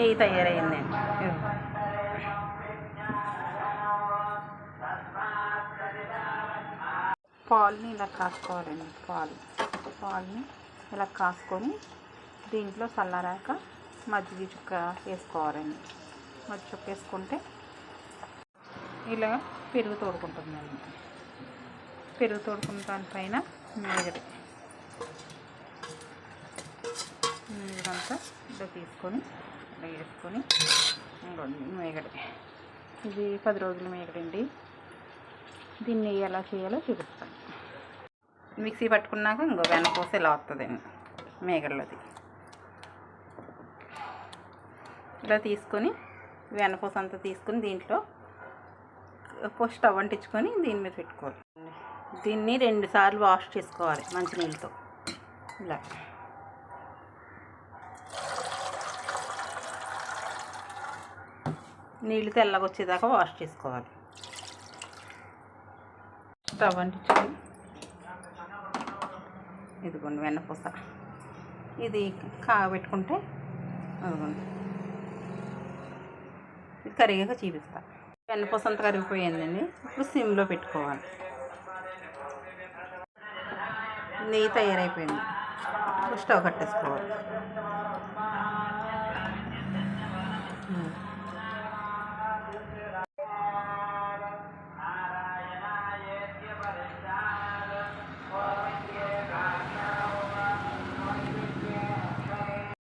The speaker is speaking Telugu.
నెయ్యి తయారైందండి పాలుని ఇలా కాసుకోవాలండి పాలు. పాలుని ఇలా కాసుకొని దీంట్లో చల్లారాక మజ్జిగ చుక్క వేసుకోవాలండి. మజ్జిగ చుక్క వేసుకుంటే ఇలా పెరుగు తోడుకుంటుందండి. పెరుగు తోడుకున్న దానిపైన మేగడి మేగడంతా ఇలా తీసుకొని ఇలా వేసుకొని ఇంకోండి మేగడి. ఇది పది రోజుల మేగడండి. దీన్ని ఎలా చేయాలో చూపిస్తాను. మిక్సీ పట్టుకున్నాక ఇంకో వెనకోసి ఇలా వస్తుందండి మేగడలోది ఇలా తీసుకొని వెనపూస అంతా తీసుకొని దీంట్లో ఫస్ట్ స్టవ్ అంటించుకొని దీని మీద పెట్టుకోవాలి. దీన్ని రెండుసార్లు వాష్ చేసుకోవాలి మంచినీళ్ళతో. ఇలా. నీళ్ళు తెల్లగా వచ్చేదాకా వాష్ చేసుకోవాలి. స్టవ్ అంటించుకొని ఇదిగోండి వెన్నపూస. ఇది కాగబెట్టుకుంటే అదిగోండి. ఇది కరిగాక చూపిస్తా. వెన్నపూస అంతా కరిగిపోయిందండి. ఇప్పుడు సిమ్లో పెట్టుకోవాలి. నెయ్యి తయారైపోయింది. ఇప్పుడు స్టవ్ కట్టేసుకోవాలి.